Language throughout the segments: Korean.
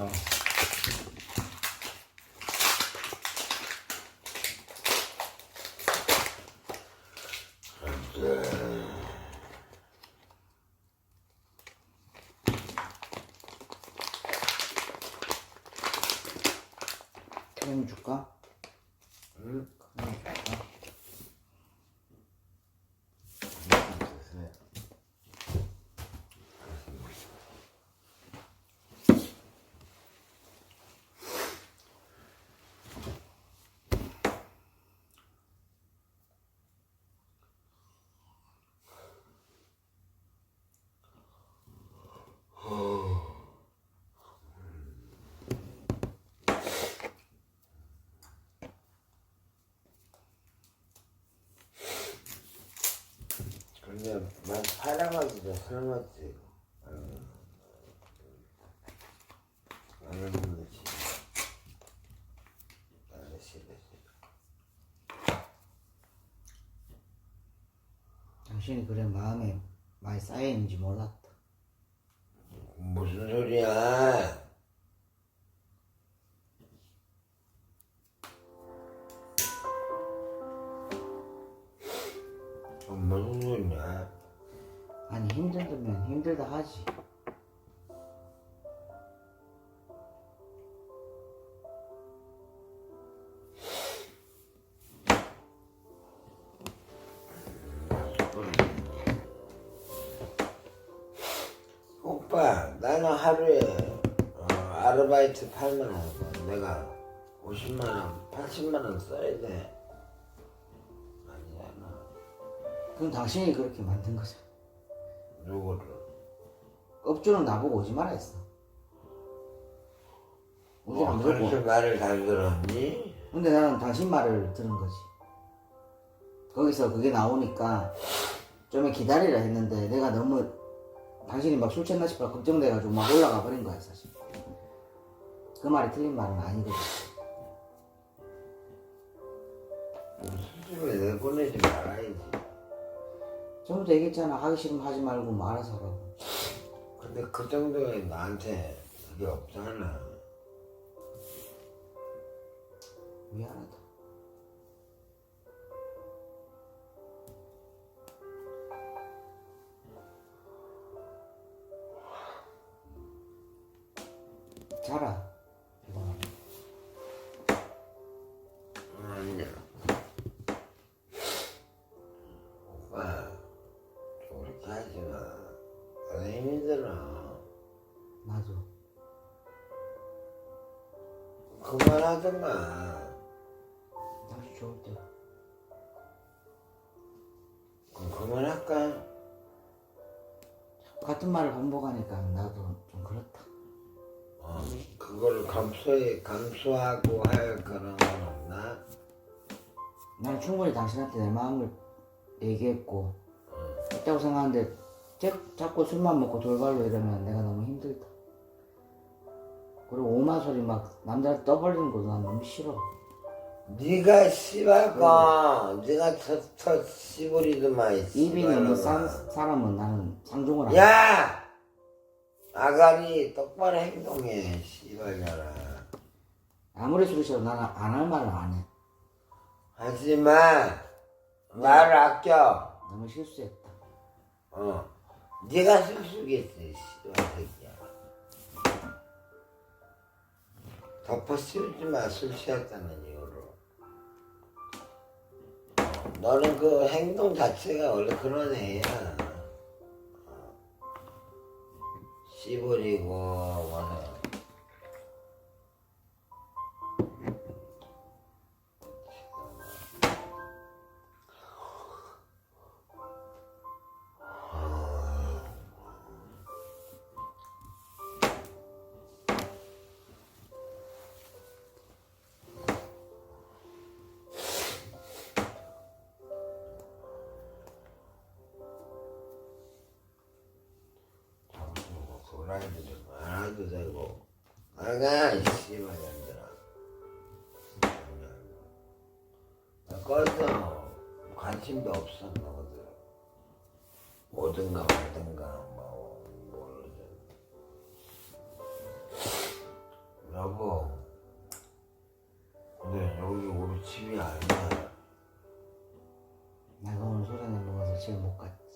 어. 크림 줄까? 응? 크림 줄까? 근데 막 사랑하기도 설맞지. 나는 거지. 나는 싫어 싫어. 당신이 그래 마음에 많이 쌓여있는지 몰랐다. 무슨 소리야? 무슨 소리야? 아니 힘들면 힘들다 하지. 오빠, 나는 하루에 어, 아르바이트 8만 원 내가 50만 원, 80만 원 써야 돼. 그럼 당신이 그렇게 만든 거잖아. 누구를? 업주는 나보고 오지 말아 했어. 오지 안 어, 그렇게 그러고. 말을 잘 들었니? 근데 나는 당신 말을 들은 거지. 거기서 그게 나오니까 좀 기다리라 했는데 내가 너무 당신이 막 술 취했나 싶어 걱정돼가지고 막 올라가 버린 거야 사실. 그 말이 틀린 말은 아니거든. 수습을 내보내지 말아야지. 전부터 얘기했잖아 하기 싫으면 하지 말고 뭐 알아서 하라고. 근데 그 정도에 나한테 그게 없잖아. 미안하다. 그만하든가. 날씨 좋을 때. 그럼 그만할까? 같은 말을 반복하니까 나도 좀 그렇다. 어, 그거를 감수해, 감수하고 할 그런 건 없나? 나는 충분히 당신한테 내 마음을 얘기했고 있다고 생각하는데 자, 자꾸 술만 먹고 돌발로 이러면 내가 너무 힘들다. 그리고 오만 소리 막 남자 떠벌리는 것도 난 너무 싫어. 네가 씨발까? 네가 저, 저 씨부리더만. 입이 너무 싼. 사람은 나는 상종을 안 해. 야! 아가리 똑바로 행동해, 씨발년아. 아무리 술이 싫어 나는 안 할 말을 안 해. 하지마. 말을 아껴. 너무 실수했다. 어. 네가 실수겠지, 씨 덮어 씌우지 마, 술 취했다는 이유로. 어, 너는 그 행동 자체가 원래 그런 애야. 어. 씨부리고, 뭐, 도라이들이 많아도 되고. 나가 이 씨발 년들아. 나 꺼져 관심도 없어 너희들. 오든가 말든가 뭐 모르든 하고 근데 여기 우리 집이 아니야. 내가 오늘 소전에 먹어서 집에 못 갔지.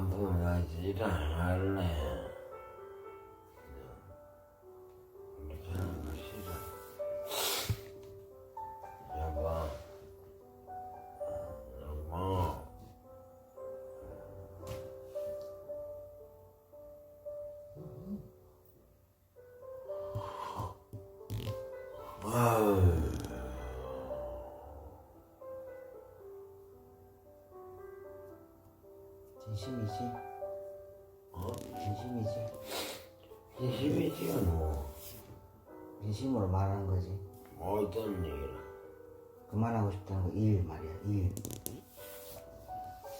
연봉 나지 일안 할래 진심이지? 어? 진심이지? 진심이지 뭐 진심으로 말하는 거지. 어떤 얘기를 그만하고 싶다는 거 일 말이야, 일.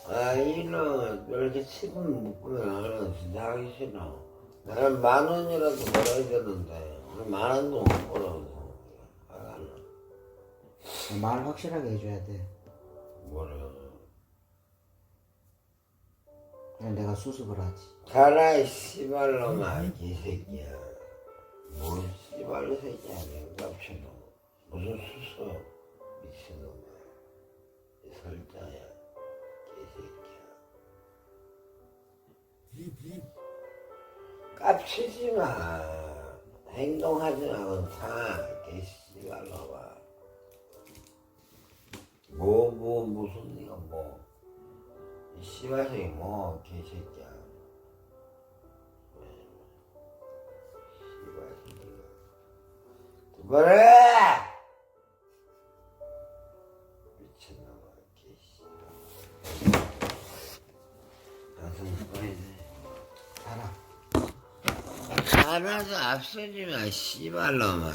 아 이런 이렇게 치금 묶으면 진짜 하기 싫어 나는 만 원이라도 벌어야 되는데 오늘 만 원도 못 벌어서 화가 나 말 확실하게 해줘야 돼. 뭐래 내가 수습을 하지. 가라 이 씨발놈아 이 새끼야. 뭘 씨발 새끼야 깝치노 무슨 수소 미친놈아. 이 설자야 개새끼야. 깝치지 마. 행동하지 말고 다 개씨발놈아. 뭐 뭐 무슨 이가 뭐. 이 씨발새끼 뭐 개새끼야. 씨발새끼가. 그만해 미친놈아 개씨발. 꺼야 돼 알아. 하나도 앞서지 마 씨발놈아